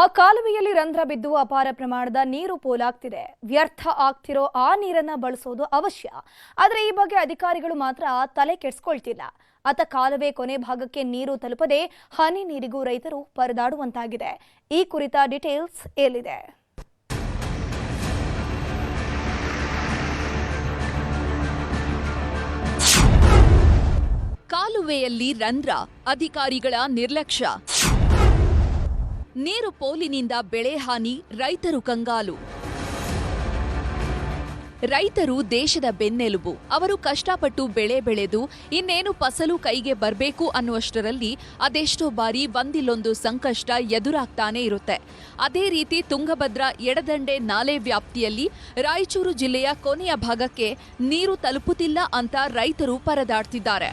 ಆ ಕಾಲುವೆಯಲ್ಲಿ ರಂಧ್ರ ಬಿದ್ದು ಅಪಾರ ಪ್ರಮಾಣದ ನೀರು ಪೋಲಾಗ್ತಿದೆ. ವ್ಯರ್ಥ ಆಗ್ತಿರೋ ಆ ನೀರನ್ನ ಬಳಸೋದು ಅವಶ್ಯ. ಆದರೆ ಈ ಬಗ್ಗೆ ಅಧಿಕಾರಿಗಳು ಮಾತ್ರ ತಲೆ ಕೆಡಿಸ್ಕೊಳ್ತಿಲ್ಲ. ಅತ ಕಾಲುವೆ ಕೊನೆ ಭಾಗಕ್ಕೆ ನೀರು ತಲುಪದೆ ಹನಿ ನೀರಿಗೂ ರೈತರು ಪರದಾಡುವಂತಾಗಿದೆ. ಈ ಕುರಿತ ಡೀಟೇಲ್ಸ್ ಎಲ್ಲಿದೆ? ಕಾಲುವೆಯಲ್ಲಿ ರಂಧ್ರ, ಅಧಿಕಾರಿಗಳ ನಿರ್ಲಕ್ಷ್ಯ. ನೀರು ಪೋಲಿನಿಂದ ಬೆಳೆ ಹಾನಿ, ರೈತರು ಕಂಗಾಲು. ರೈತರು ದೇಶದ ಬೆನ್ನೆಲುಬು. ಅವರು ಕಷ್ಟಪಟ್ಟು ಬೆಳೆ ಬೆಳೆದು ಇನ್ನೇನು ಫಸಲು ಕೈಗೆ ಬರಬೇಕು ಅನ್ನುವಷ್ಟರಲ್ಲಿ ಅದೆಷ್ಟೋ ಬಾರಿ ಒಂದಿಲ್ಲೊಂದು ಸಂಕಷ್ಟ ಎದುರಾಗ್ತಾನೆ ಇರುತ್ತೆ. ಅದೇ ರೀತಿ ತುಂಗಭದ್ರಾ ಎಡದಂಡೆ ನಾಲೆ ವ್ಯಾಪ್ತಿಯಲ್ಲಿ ರಾಯಚೂರು ಜಿಲ್ಲೆಯ ಕೊನೆಯ ಭಾಗಕ್ಕೆ ನೀರು ತಲುಪುತ್ತಿಲ್ಲ ಅಂತ ರೈತರು ಪರದಾಡ್ತಿದ್ದಾರೆ.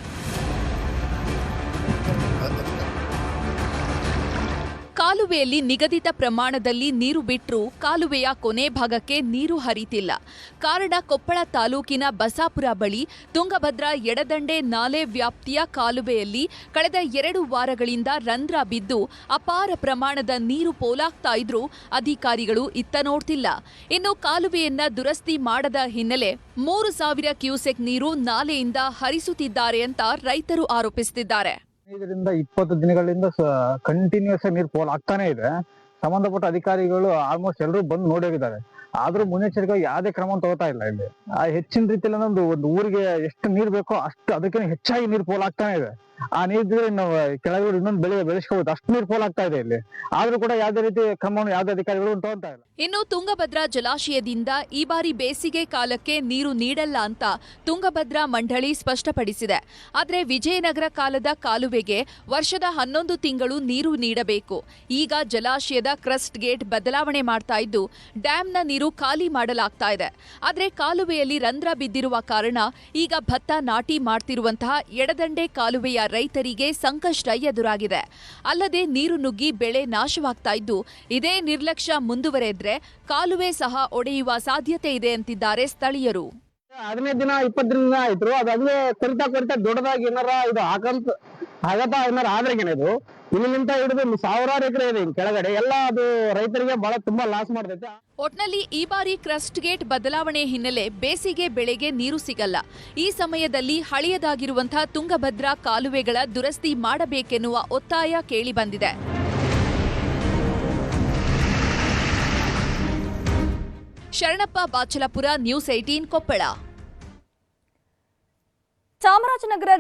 ಕಾಲುವೆಯಲ್ಲಿ ನಿಗದಿತ ಪ್ರಮಾಣದಲ್ಲಿ ನೀರು ಬಿಟ್ಟರೂ ಕಾಲುವೆಯ ಕೊನೆ ಭಾಗಕ್ಕೆ ನೀರು ಹರಿತಿಲ್ಲ. ಕಾರಣ ಕೊಪ್ಪಳ ತಾಲೂಕಿನ ಬಸಾಪುರ ಬಳಿ ತುಂಗಭದ್ರಾ ಎಡದಂಡೆ ನಾಲೆ ವ್ಯಾಪ್ತಿಯ ಕಾಲುವೆಯಲ್ಲಿ ಕಳೆದ ಎರಡು ವಾರಗಳಿಂದ ರಂಧ್ರ ಬಿದ್ದು ಅಪಾರ ಪ್ರಮಾಣದ ನೀರು ಪೋಲಾಗ್ತಾ ಇದ್ರೂ ಅಧಿಕಾರಿಗಳು ಇತ್ತ ನೋಡ್ತಿಲ್ಲ. ಇನ್ನು ಕಾಲುವೆಯನ್ನ ದುರಸ್ತಿ ಮಾಡದ ಹಿನ್ನೆಲೆ ಮೂರು ಸಾವಿರ ಕ್ಯೂಸೆಕ್ ನೀರು ನಾಲೆಯಿಂದ ಹರಿಸುತ್ತಿದ್ದಾರೆ ಅಂತ ರೈತರು ಆರೋಪಿಸುತ್ತಿದ್ದಾರೆ ಹದಿನೈದರಿಂದ ಇಪ್ಪತ್ತು ದಿನಗಳಿಂದ ಕಂಟಿನ್ಯೂಸ್ ನೀರು ಪೋಲ್ ಆಗ್ತಾನೆ ಇದೆ. ಸಂಬಂಧಪಟ್ಟ ಅಧಿಕಾರಿಗಳು ಆಲ್ಮೋಸ್ಟ್ ಎಲ್ಲರೂ ಬಂದು ನೋಡಿ ಹೋಗಿದ್ದಾರೆ ಆದ್ರೂ ಮುನ್ನೆಚ್ಚರಿಕೆ ಯಾವುದೇ ಕ್ರಮ ತಗೋತಾ ಇಲ್ಲ ಇಲ್ಲಿ. ಆ ಹೆಚ್ಚಿನ ರೀತಿಯಲ್ಲಿ ಒಂದು ಒಂದು ಊರಿಗೆ ಎಷ್ಟು ನೀರು ಬೇಕೋ ಅಷ್ಟು ಅದಕ್ಕಿಂತ ಹೆಚ್ಚಾಗಿ ನೀರು ಪೋಲ್ ಆಗ್ತಾನೆ ಇದೆ. ಆ ನೀರಿದ್ರೆ ನಾವು ಕೆಳಗೆ ಇನ್ನೊಂದು ಬೆಳೆ ಬೆಳೆಸ್ಕೋಬಹುದು ಅಷ್ಟು ನೀರು ಫೋಲ್ ಆಗ್ತಾ ಇದೆ ಇಲ್ಲಿ. ಆದ್ರೂ ಕೂಡ ಯಾವುದೇ ರೀತಿ ಕ್ರಮವನ್ನು ಯಾವುದೇ ಅಧಿಕಾರಿಗಳು ತಗೊಂತಾ ಇಲ್ಲ. ಇನ್ನು ತುಂಗಭದ್ರಾ ಜಲಾಶಯದಿಂದ ಈ ಬಾರಿ ಬೇಸಿಗೆ ಕಾಲಕ್ಕೆ ನೀರು ನೀಡಲ್ಲ ಅಂತ ತುಂಗಭದ್ರಾ ಮಂಡಳಿ ಸ್ಪಷ್ಟಪಡಿಸಿದೆ. ಆದರೆ ವಿಜಯನಗರ ಕಾಲದ ಕಾಲುವೆಗೆ ವರ್ಷದ ಹನ್ನೊಂದು ತಿಂಗಳು ನೀರು ನೀಡಬೇಕು. ಈಗ ಜಲಾಶಯದ ಕ್ರಸ್ಟ್ ಗೇಟ್ ಬದಲಾವಣೆ ಮಾಡ್ತಾ ಇದ್ದು ಡ್ಯಾಂನ ನೀರು ಖಾಲಿ ಮಾಡಲಾಗ್ತಾ ಇದೆ. ಆದರೆ ಕಾಲುವೆಯಲ್ಲಿ ರಂಧ್ರ ಬಿದ್ದಿರುವ ಕಾರಣ ಈಗ ಭತ್ತ ನಾಟಿ ಮಾಡ್ತಿರುವಂತಹ ಎಡದಂಡೆ ಕಾಲುವೆಯ ರೈತರಿಗೆ ಸಂಕಷ್ಟ ಎದುರಾಗಿದೆ. ಅಲ್ಲದೆ ನೀರು ನುಗ್ಗಿ ಬೆಳೆ ನಾಶವಾಗ್ತಾ ಇದ್ದು, ಇದೇ ನಿರ್ಲಕ್ಷ್ಯ ಮುಂದುವರೆದ್ರೆ ಕಾಲುವೆ ಸಹ ಒಡೆಯುವ ಸಾಧ್ಯತೆ ಇದೆ ಅಂತಿದ್ದಾರೆ ಸ್ಥಳೀಯರು. ಹದಿನೈದು ದಿನ, ಇಪ್ಪತ್ತು ದಿನ ಆಯ್ತು. ಅದಾದ್ಮೇಲೆ ಕೊರಿತಾ ಕೊರಿತಾ ದೊಡ್ಡದಾಗಿ ಏನಾರ ಇದು ಆಗಂತ ಆಗತ್ತ ಏನಾರ ಆದ್ರೆ ಇದು ಇಲ್ಲಿಂದ ಹಿಡಿದು ಸಾವಿರಾರು ಎಕರೆ ಇದೆ ಕೆಳಗಡೆ. ಎಲ್ಲ ಅದು ರೈತರಿಗೆ ಬಹಳ ತುಂಬಾ ಲಾಸ್ ಮಾಡ್ತೈತೆ. ಒಟ್ನಲ್ಲಿ ಈ ಬಾರಿ ಕ್ರಸ್ಟ್ ಗೇಟ್ ಬದಲಾವಣೆ ಹಿನ್ನೆಲೆ ಬೇಸಿಗೆ ಬೆಳೆಗೆ ನೀರು ಸಿಗಲ್ಲ. ಈ ಸಮಯದಲ್ಲಿ ಹಳೆಯದಾಗಿರುವಂತಹ ತುಂಗಭದ್ರಾ ಕಾಲುವೆಗಳ ದುರಸ್ತಿ ಮಾಡಬೇಕೆನ್ನುವ ಒತ್ತಾಯ ಕೇಳಿಬಂದಿದೆ. Sharanappa Bachalapura news eighteen Koppal. Chamarajanagar